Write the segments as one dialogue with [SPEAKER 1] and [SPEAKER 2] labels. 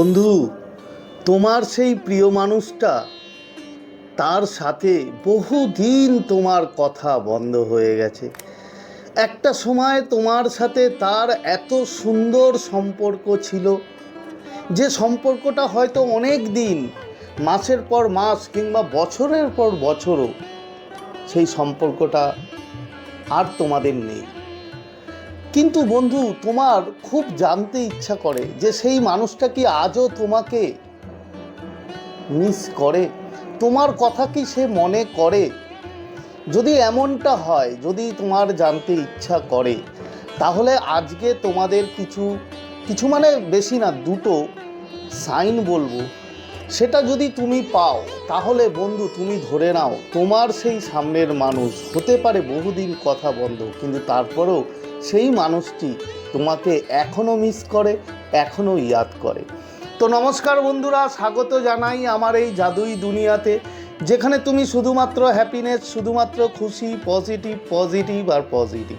[SPEAKER 1] বন্ধু, তোমার সেই প্রিয় মানুষটা, তার সাথে বহুদিন তোমার কথা বন্ধ হয়ে গেছে। একটা সময় তোমার সাথে তার এত সুন্দর সম্পর্ক ছিল, যে সম্পর্কটা হয়তো অনেক দিন, মাসের পর মাস কিংবা বছরের পর বছরও সেই সম্পর্কটা আর তোমাদের নেই। কিন্তু বন্ধু, তোমার খুব জানতে ইচ্ছা করে যে সেই মানুষটা কি আজও তোমাকে মিস করে? তোমার কথা কি সে মনে করে? যদি এমনটা হয়, যদি তোমার জানতে ইচ্ছা করে, তাহলে আজকে তোমাদের কিছু কিছু মানে বেশি না, দুটো সাইন বলব। সেটা যদি তুমি পাও, তাহলে বন্ধু তুমি ধরে নাও, তোমার সেই সামনের মানুষ। হতে পারে বহুদিন কথা বন্ধ, কিন্তু তারপরেও সেই মানুষটি তোমাকে এখনও মিস করে, এখনও ইয়াদ করে। তো নমস্কার বন্ধুরা, স্বাগত জানাই আমার এই জাদুই দুনিয়াতে, যেখানে তুমি শুধুমাত্র হ্যাপিনেস শুধুমাত্র খুশি পজিটিভ পজিটিভ আর পজিটিভ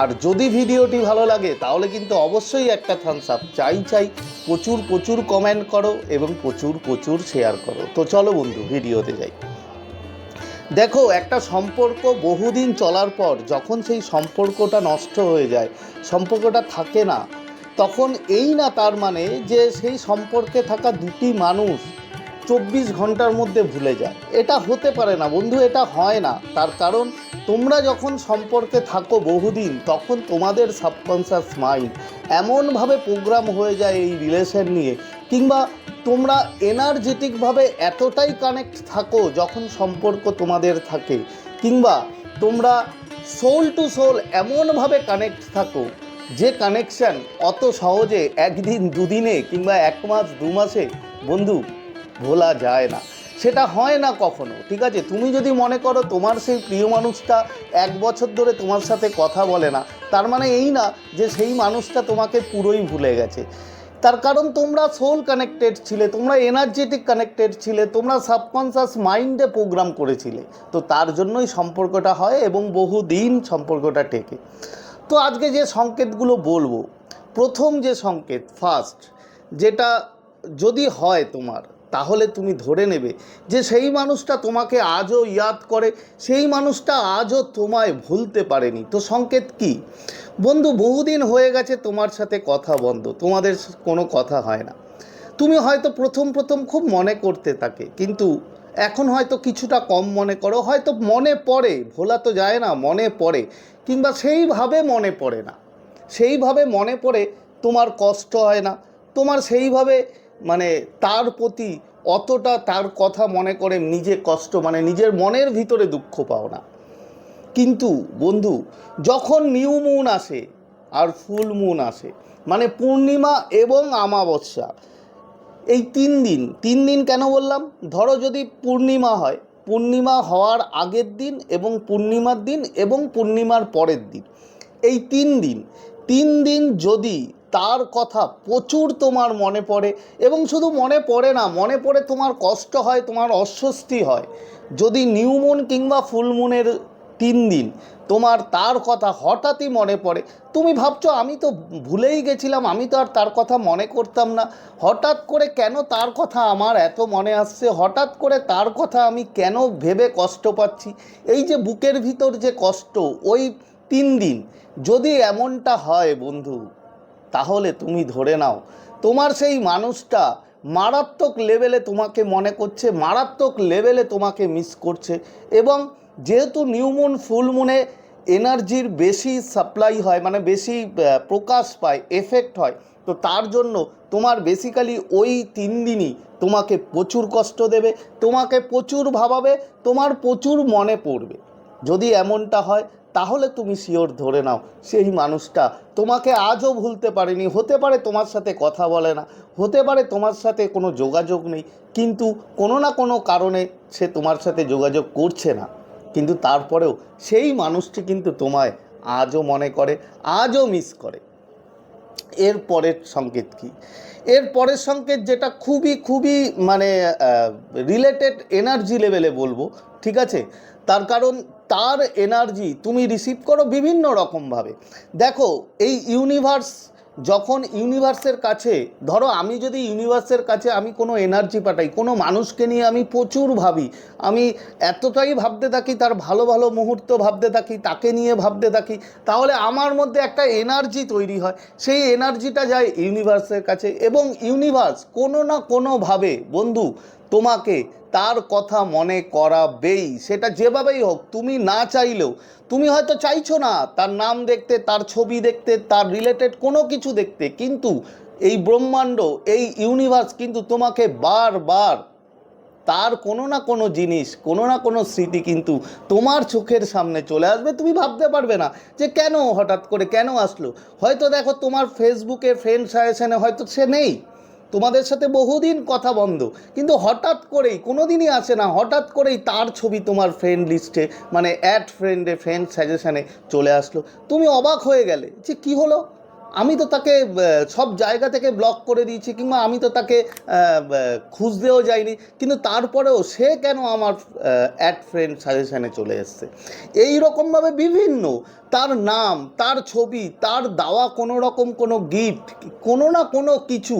[SPEAKER 1] আর যদি ভিডিওটি ভালো লাগে, তাহলে কিন্তু অবশ্যই একটা থামস আপ চাই চাই, প্রচুর প্রচুর কমেন্ট করো এবং প্রচুর প্রচুর শেয়ার করো। তো চলো বন্ধু, ভিডিওতে যাই। দেখো, একটা সম্পর্ক বহুদিন চলার পর যখন সেই সম্পর্কটা নষ্ট হয়ে যায়, সম্পর্কটা থাকে না, তখন এই না তার মানে যে সেই সম্পর্কে থাকা দুটি মানুষ চব্বিশ ঘণ্টার মধ্যে ভুলে যায়। এটা হতে পারে না। বন্ধু, এটা হয় না। তার কারণ তোমরা যখন সম্পর্কে থাকো বহুদিন, তখন তোমাদের সাবকনসিয়াস মাইন্ড এমনভাবে প্রোগ্রাম হয়ে যায় এই রিলেশন নিয়ে, কিংবা তোমরা এনার্জেটিকভাবে এতটাই কানেক্ট থাকো যখন সম্পর্ক তোমাদের থাকে, কিংবা তোমরা সোল টু সোল এমনভাবে কানেক্ট থাকো, যে কানেকশান অত সহজে একদিন, দুদিনে, কিংবা এক মাস, দু মাসে, বন্ধু, ভোলা যায় না। সেটা হয় না কখনো, ঠিক আছে? তুমি যদি মনে করো তোমার সেই প্রিয় মানুষটা এক বছর ধরে তোমার সাথে কথা বলে না, তার মানে এই না যে সেই মানুষটা তোমাকে পুরোই ভুলে গেছে। তার কারণ তোমরা সোল কানেক্টেড ছিলে, তোমরা এনার্জেটিক কানেক্টেড ছিলে, তোমরা সাবকনসাস মাইন্ডে প্রোগ্রাম করেছিলে। তো তার জন্যই সম্পর্কটা হয় এবং বহু দিন সম্পর্কটা টেকে। তো আজকে যে সংকেতগুলো বলব, প্রথম যে সংকেত ফার্স্ট যেটা যদি হয় তোমার তাহলে তুমি ধরে নেবে যে সেই মানুষটা তোমাকে আজও ইয়াদ করে, সেই মানুষটা আজও তোমায় ভুলতে পারেনি। তো সংকেত কি? বন্ধু, বহুদিন হয়ে গেছে তোমার সাথে কথা বন্ধ, তোমাদের কোনো কথা হয় না। তুমি হয়তো প্রথম প্রথম খুব মনে করতে থাকে, কিন্তু এখন হয়তো কিছুটা কম মনে করো, হয়তো মনে পড়ে, ভোলা তো যায় না, মনে পড়ে, কিংবা সেইভাবে মনে পড়ে না। সেইভাবে মনে পড়ে তোমার কষ্ট হয় না, তোমার সেইভাবে মানে তার প্রতি অতটা তার কথা মনে করে নিজে কষ্ট মানে নিজের মনের ভিতরে দুঃখ পাও না। কিন্তু বন্ধু, যখন নিউ মুন আসে আর ফুল মুন আসে মানে পূর্ণিমা এবং আমাবস্যা, এই তিন দিন তিন দিন কেন বললাম? ধরো যদি পূর্ণিমা হয়, পূর্ণিমা হওয়ার আগের দিন এবং পূর্ণিমার দিন এবং পূর্ণিমার পরের দিন। এই তিন দিন তিন দিন যদি তার কথা প্রচুর তোমার মনে পড়ে এবং শুধু মনে পড়ে না, মনে পড়ে তোমার কষ্ট হয়, তোমার অস্বস্তি হয়। যদি নিউ মুন কিংবা ফুল মুনের তিন দিন তোমার তার কথা হঠাৎই মনে পড়ে, তুমি ভাবছ, আমি তো ভুলেই গেছিলাম, আমি তো আর তার কথা মনে করতাম না। হঠাৎ করে কেন তার কথা আমার এত মনে আসছে? হঠাৎ করে তার কথা আমি কেন ভেবে কষ্ট পাচ্ছি? এই যে বুকের ভিতর যে কষ্ট, ওই তিন দিন, যদি এমনটা হয় বন্ধু তাহলে তুমি ধরে নাও। তোমার সেই মানুষটা মারাত্মক লেভেলে তোমাকে মনে করছে, মারাত্মক লেভেলে তোমাকে মিস করছে এবং যেহেতু নিউমুন ফুলমুনে এনার্জির বেশি সাপ্লাই হয় মানে বেশি প্রকাশ পায় এফেক্ট হয়, তো তার জন্য তোমার বেসিক্যালি ওই তিন দিনই তোমাকে প্রচুর কষ্ট দেবে, তোমাকে প্রচুর ভাবাবে, তোমার প্রচুর মনে পড়বে। যদি এমনটা হয়, তাহলে তুমি শিওর ধরে নাও, সেই মানুষটা তোমাকে আজও ভুলতে পারেনি। হতে পারে তোমার সাথে কথা বলে না, হতে পারে তোমার সাথে কোনো যোগাযোগ নেই, কিন্তু কোনো না কোনো কারণে সে তোমার সাথে যোগাযোগ করছে না। কিন্তু তারপরেও সেই মানুষটি কিন্তু তোমায় আজও মনে করে, আজও মিস করে। এর পরের সংকেত কি? এর পরের সংকেত যেটা খুবই খুবই মানে রিলেটেড এনার্জি লেভেলে বলব, ঠিক আছে? তার কারণ তার এনার্জি তুমি রিসিভ করো বিভিন্ন রকমভাবে। দেখো, এই ইউনিভার্স যখন ইউনিভার্সের কাছে, ধরো আমি যদি ইউনিভার্সের কাছে আমি কোনো এনার্জি পাঠাই, কোনো মানুষকে নিয়ে আমি প্রচুর ভাবি, আমি এতটাই ভাবতে থাকি, তার ভালো ভালো মুহূর্ত ভাবতে থাকি, তাকে নিয়ে ভাবতে থাকি, তাহলে আমার মধ্যে একটা এনার্জি তৈরি হয়। সেই এনার্জিটা যায় ইউনিভার্সের কাছে এবং ইউনিভার্স কোনো না কোনোভাবে, বন্ধু, তোমাকে তার কথা মনে করাবেই। সেটা যেভাবেই হোক, তুমি না চাইলেও, তুমি হয়তো চাইছো না তার নাম দেখতে, তার ছবি দেখতে, তার রিলেটেড কোনো কিছু দেখতে, কিন্তু এই ব্রহ্মাণ্ড, এই ইউনিভার্স কিন্তু তোমাকে বারবার তার কোনো না কোনো জিনিস, কোনো না কোনো স্মৃতি কিন্তু তোমার চোখের সামনে চলে আসবে। তুমি ভাবতে পারবে না যে কেন হঠাৎ করে কেন আসলো। হয়তো দেখো তোমার ফেসবুকে ফ্রেন্ড সাজেশনে হয়তো সে নেই। তোমাদের সাথে বহুদিন কথা বন্ধ। কিন্তু হঠাৎ করেই কোনো দিনই আসে না, হঠাৎ করেই তার ছবি তোমার ফ্রেন্ড লিস্টে মানে অ্যাড ফ্রেন্ডে ফ্রেন্ড সাজেশানে চলে আসলো। তুমি অবাক হয়ে গেলে যে কী হলো? আমি তো তাকে সব জায়গা থেকে ব্লক করে দিয়েছি, কিংবা আমি তো তাকে খুঁজতেও যাইনি। কিন্তু তারপরেও সে কেন আমার অ্যাড ফ্রেন্ড সাজেশানে চলে এসছে? এই রকমভাবে বিভিন্ন, তার নাম, তার ছবি, তার দেওয়া কোনো রকম কোনো গিফট কোনো না কোনো কিছু,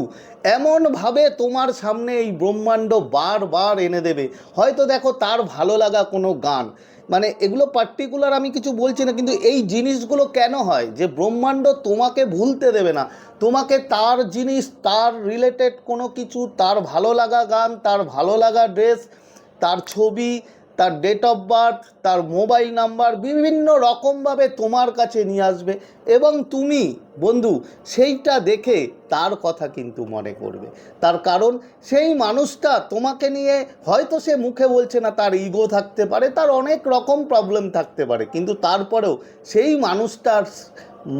[SPEAKER 1] এমনভাবে তোমার সামনে এই ব্রহ্মাণ্ড বারবার এনে দেবে। হয়তো দেখো তার ভালো লাগা কোনো গান মানে এগুলো পার্টিকুলার আমি কিছু বলছি না, কিন্তু এই জিনিসগুলো কেন হয়? যে ব্রহ্মাণ্ড তোমাকে ভুলতে দেবে না। তোমাকে তার জিনিস, তার রিলেটেড কোনো কিছু, তার ভালো লাগা গান, তার ভালো লাগা ড্রেস তার ছবি তার ডেট অফ বার্থ তার মোবাইল নাম্বার বিভিন্ন রকমভাবে তোমার কাছে নিয়ে আসবে এবং তুমি, বন্ধু, সেইটা দেখে তার কথা কিন্তু মনে করবে। তার কারণ, সেই মানুষটা তোমাকে নিয়ে হয়তো সে মুখে বলছে না, তার ইগো থাকতে পারে, তার অনেক রকম প্রবলেম থাকতে পারে, কিন্তু তারপরেও সেই মানুষটার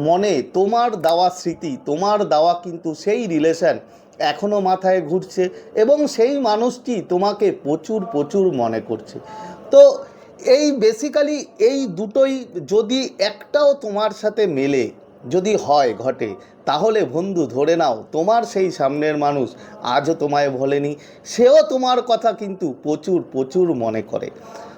[SPEAKER 1] মনে তোমার দেওয়া স্মৃতি, তোমার দেওয়া কিন্তু সেই রিলেশন এখনও মাথায় ঘুরছে এবং সেই মানুষটি তোমাকে প্রচুর প্রচুর মনে করছে। তো এই বেসিক্যালি এই দুটোই যদি একটাও তোমার সাথে মেলে, যদি হয় ঘটে, তাহলে বন্ধু ধরে নাও, তোমার সেই সামনের মানুষ আজও তোমায় ভোলেনি, সেও তোমার কথা কিন্তু প্রচুর প্রচুর মনে করে।